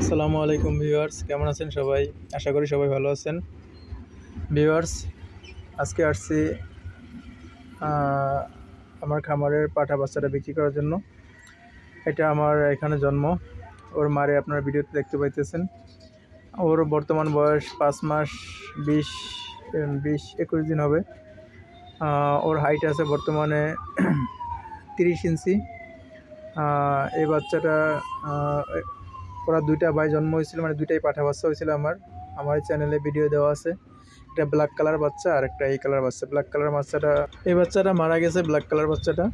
আসসালামু আলাইকুম ভিউয়ার্স, কেমন আছেন সবাই? আশা করি সবাই ভালো আছেন। ভিউয়ার্স, আজকে আসছি আমার খামারের পাঠা বাচ্চাটা বিক্রি করার জন্য। এটা আমার এখানে জন্ম। ওর মারে আপনারা ভিডিওতে দেখতে পাইতেছেন। ওর বর্তমান বয়স পাঁচ মাস, বিশ বিশ, একুশ দিন হবে। ওর হাইট আছে বর্তমানে তিরিশ ইঞ্চি। এই বাচ্চাটা ওরা দুইটা ভাই জন্ম হয়েছিল মানে দুইটাই পাঠা বাচ্চা হয়েছিল আমার। আমার চ্যানেলে ভিডিও দেওয়া আছে। একটা ব্ল্যাক কালার বাচ্চা আর একটা এই কালার বাচ্চা। ব্ল্যাক কালার বাচ্চাটা, এই বাচ্চাটা মারা গেছে ব্ল্যাক কালার বাচ্চাটা।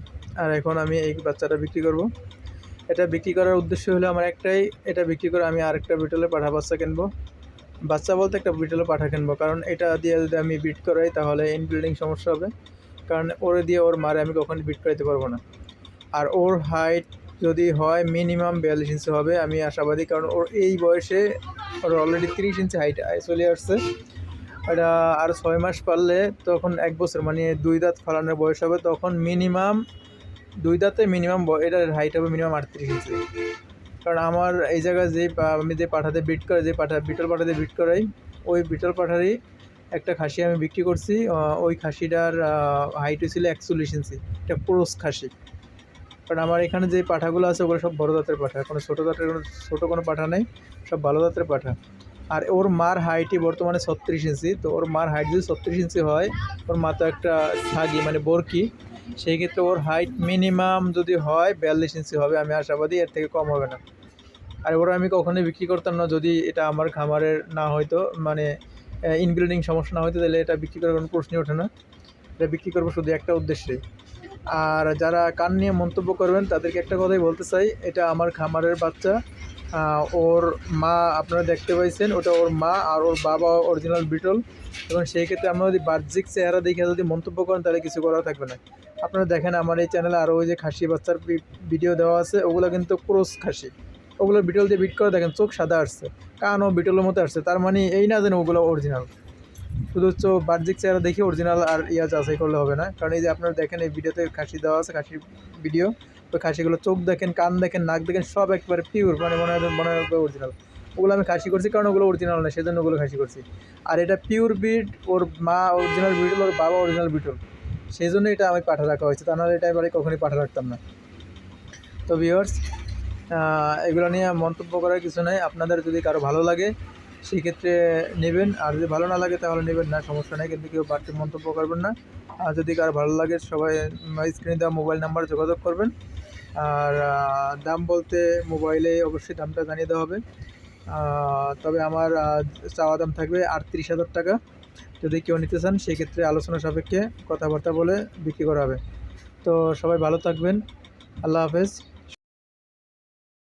আর এখন আমি এই বাচ্চাটা বিক্রি করব। এটা বিক্রি করার উদ্দেশ্য হলো আমার একটাই, এটা বিক্রি করে আমি আরেকটা বিটলে পাঠা বাচ্চা কিনবো। বাচ্চা বলতে একটা বিটলে পাঠা কিনবো, কারণ এটা দিয়ে যদি আমি বিট করাই তাহলে ইনবিল্ডিং সমস্যা হবে। কারণ ওরে দিয়ে ওর মারে আমি কখনই বিট করাইতে পারব না। আর ওর হাইট যদি হয় মিনিমাম বিয়াল্লিশ ইঞ্চি হবে। আমি আশাবাদী, কারণ ওর এই বয়সে ওর অলরেডি তিরিশ ইঞ্চি হাইট চলে আসছে। এটা আর ছয় মাস পারলে তখন এক বছর মানে দুই দাঁত ফালানোর বয়স হবে, তখন মিনিমাম দুই দাঁতে মিনিমাম এটার হাইট হবে মিনিমাম আটত্রিশ ইঞ্চি কারণ আমার এই জায়গায় যে আমি যে পাঠাতে বিট করে, যে পাঠা বিটল পাঠাতে বিট করাই, ওই বিটল পাঠারই একটা খাসি আমি বিক্রি করছি। ওই খাসিটার হাইট হয়েছিল একচল্লিশ ইঞ্চি এটা ক্রোস খাসি। কারণ আমার এখানে যে পাঠাগুলো আছে, ওগুলো সব বড় জাতের পাঠা। কোনো ছোটো জাতের কোনো, ছোটো কোনো পাঠা নেই, সব ভালো জাতের পাঠা। আর ওর মার হাইটই বর্তমানে ছত্রিশ ইঞ্চি, তো ওর মার হাইট যদি ছত্রিশ ইঞ্চি হয়, ওর মা তো একটা ছাগি মানে বরকি। সেই ক্ষেত্রে ওর হাইট মিনিমাম যদি হয়, বিয়াল্লিশ ইঞ্চি হবে, আমি আশাবাদী এর থেকে কম হবে না। আর ওরা আমি কখনোই বিক্রি করতাম না, যদি এটা আমার খামারের না হয়তো মানে ইনবিল্ডিং সমস্যা না হয়তো তাহলে এটা বিক্রি করার কোনো প্রশ্নই ওঠে না। এটা বিক্রি করব শুধু একটা উদ্দেশ্যে আর যারা কান নিয়ে মন্তব্য করবেন, তাদেরকে একটা কথাই বলতে চাই। এটা আমার খামারের বাচ্চা। ওর মা আপনারা দেখতে পাইছেন, ওটা ওর মা আর ওর বাবা অরিজিনাল বিটল। এবং সেই ক্ষেত্রে আমরা যদি বাহ্যিক চেহারা দেখে যদি মন্তব্য করেন, তাহলে কিছু করাও থাকবে না। আপনারা দেখেন আমার এই চ্যানেলে আরও ওই যে খাসি বাচ্চার ভিডিও দেওয়া আছে, ওগুলো কিন্তু ক্রোস খাসি। ওগুলো বিটল দিয়ে বিট করে, দেখেন চোখ সাদা আসছে, কানও বিটলের মতো আসছে। তার মানে এই না যেন ওগুলো অরিজিনাল শুধু হচ্ছে বাহ্যিক চেহারা দেখে অরিজিনাল আর ইয়া যাচাই করলে হবে না। কারণ এই যে আপনারা দেখেন এই ভিডিওতে খাসি দেওয়া আছে, খাসির ভিডিও তো খাসিগুলো চোখ দেখেন, কান দেখেন, নাক দেখেন, সব একবারে পিওর মানে মনে হয় মনে হয় অরিজিনাল ওগুলো আমি খাসি করছি কারণ ওগুলো অরিজিনাল না সেজন্য ওগুলো খাসি করছি। আর এটা পিওর বিট ওর মা অরিজিনাল বিটল ওর বাবা অরিজিনাল বিটল সেই জন্য এটা আমি পাঠা রাখা হয়েছে, তা নাহলে এটা এবারে কখনই পাঠা রাখতাম না। তো ভিওর্স এগুলো নিয়ে মন্তব্য করার কিছু নাই। আপনাদের যদি কারও ভালো লাগে সেই ক্ষেত্রে নেবেন। আর যদি ভালো না লাগে তাহলে নেবেন না, সমস্যা নেই। কিন্তু কেউ বাড়তি মন্তব্য করবেন না। আর যদি কারও ভালো লাগে, সবাই স্ক্রিনে দেওয়া মোবাইল নাম্বার যোগাযোগ করবেন। আর দাম বলতে মোবাইলে অবশ্যই দামটা জানিয়ে দেওয়া হবে। তবে আমার চাওয়া দাম থাকবে আটত্রিশ হাজার টাকা। যদি কেউ নিতে চান, সেই ক্ষেত্রে আলোচনা সাপেক্ষে কথাবার্তা বলে বিক্রি করা হবে। তো সবাই ভালো থাকবেন। আল্লাহ হাফেজ।